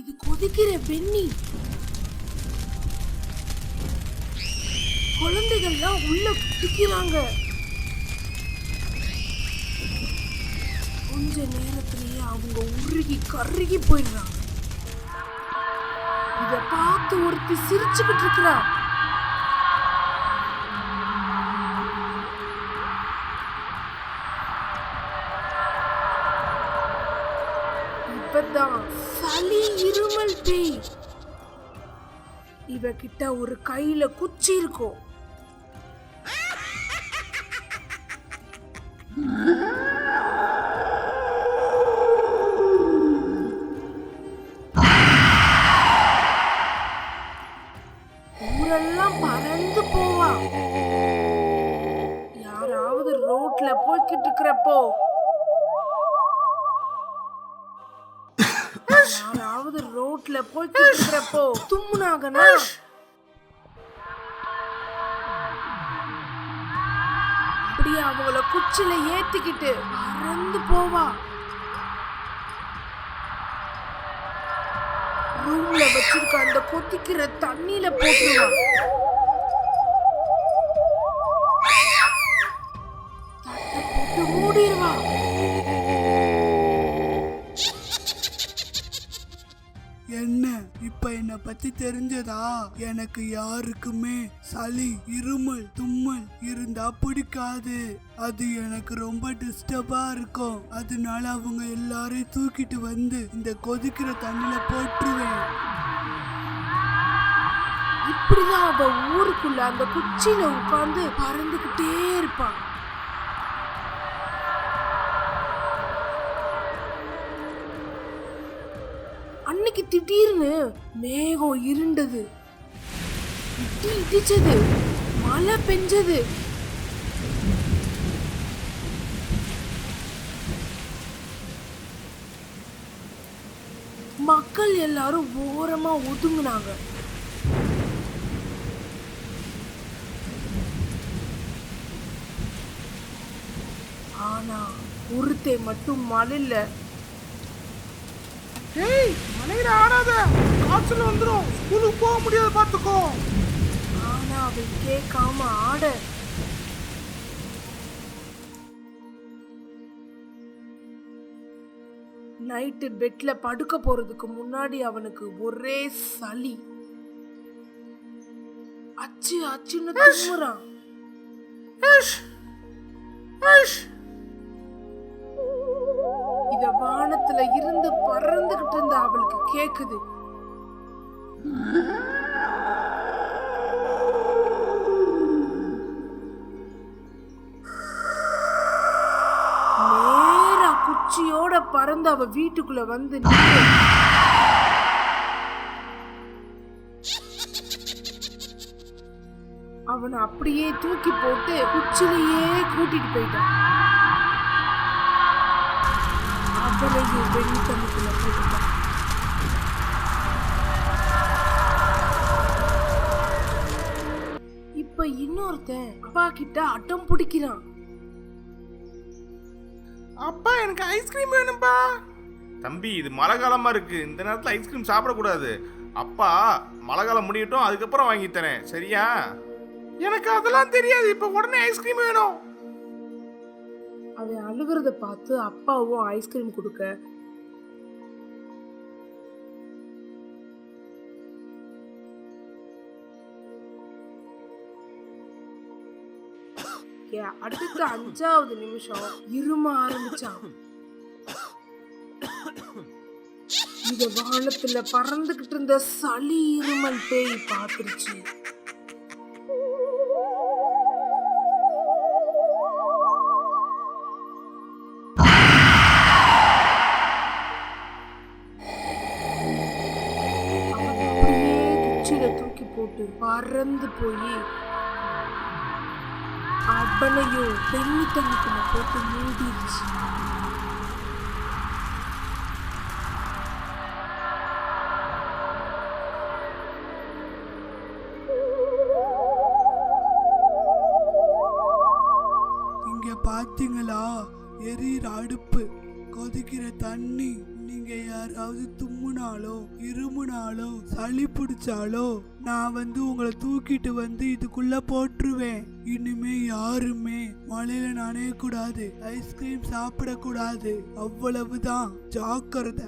இது கொதிக்கிற வெண்ணி. குழந்தைகள்லாம் உள்ள குதிக்கிறாங்க. கொஞ்ச நேரத்திலேயே அவங்க உருகி கருகி போயிடுறாங்க. இத பார்த்து ஒருத்தி சிரிச்சுக்கிட்டு இருக்கிறான் இப்பதான் சளி இருமல் பேய். இவகிட்ட ஒரு கையில குச்சி இருக்கும் ஊரெல்லாம் பறந்து போவா. யாராவது ரோட்ல போய்கிட்டு இருக்கிறப்போ யாராவது ரோட்ல போய் இருக்கிறப்போ தும்முனாங்கன்னா அப்படியே அவங்கள குச்சில ஏத்திக்கிட்டு பறந்து போவா. ரூம்ல வச்சிருக்க அந்த கொதிக்கிற தண்ணியில போட்டுருவா. இப்ப என்ன பத்தி தெரிஞ்சதா? எனக்கு யாருக்குமே சளி இருமல் தும்மல் இருந்தா பிடிக்காது. அது எனக்கு ரொம்ப டிஸ்டர்பா இருக்கும். அதனால அவங்க எல்லாரையும் தூக்கிட்டு வந்து இந்த கொதிக்கிற தண்ணில போட்டுருவேன். இப்படிதான் அவ ஊருக்குள்ள அந்த குச்சியில உட்கார்ந்து பறந்துகிட்டே இருப்பான் அன்னைக்கு திடீர்னு மேகம் இருண்டது. இடி இடிச்சது. மழை பெஞ்சது. மக்கள் எல்லாரும் ஓரமா ஒதுங்குனாங்க. ஆனா ஒருத்தை மட்டும் மலையில மலையில ஆடாத காய்ச்சல் வந்துடும் ஸ்கூலுக்கு போக முடியாது பார்த்துக்கோ. ஆனா அவன் கேட்காம ஆட. நைட்டு பெட்ல படுக்க போறதுக்கு முன்னாடி அவனுக்கு ஒரே சளி. அச்சு அச்சுன்னு தும்முறான் வானத்துல இருந்து பறந்துகிட்டு இருந்த அவளுக்கு கேக்குது. நேரா குச்சியோட பறந்து அவ வீட்டுக்குள்ள வந்து அவனை அப்படியே தூக்கி போட்டு குச்சிலேயே கூட்டிட்டு போயிட்டான் அவளையும் வெள்ளி தண்ணிக்குள்ள போட்டுட்டான் இப்ப இன்னொருத்தன் அப்பா கிட்ட அட்டம் பிடிக்கிறான். அப்பா எனக்கு ஐஸ்கிரீம் வேணும்பா. தம்பி இது மழை காலமா இருக்கு. இந்த நேரத்துல ஐஸ்கிரீம் சாப்பிடக்கூடாது. அப்பா மழை காலம் முடியட்டும் அதுக்கப்புறம் வாங்கி தரேன். சரியா? எனக்கு அதெல்லாம் தெரியாது. இப்ப உடனே ஐஸ்கிரீம் வேணும். அழுகிறத பார்த்து அப்பாவும் ஐஸ்கிரீம் கொடுக்க. அடுத்த அஞ்சாவது நிமிஷம். இரும ஆரம்பிச்சான். இத வானத்துல பறந்துகிட்டு இருந்த சளி இருமல் பேய் பாத்துருச்சு போட்டு பறந்து போய் அவனையும் பெண்ணு தண்ணிக்குள்ள போட்டு மூடிடுச்சு இங்க பாத்தீங்களா? எரியிற அடுப்பு கொதிக்கிற தண்ணி. நீங்க யாராவது தும்முனாலோ இருமுனாலோ சளி பிடிச்சாலோ நான் வந்து உங்களை தூக்கிட்டு வந்து இதுக்குள்ள போட்டுருவேன். இனிமே யாருமே மழையில நனையக்கூடாது ஐஸ்கிரீம் சாப்பிடக்கூடாது. அவ்வளவுதான். ஜாக்கிரதை.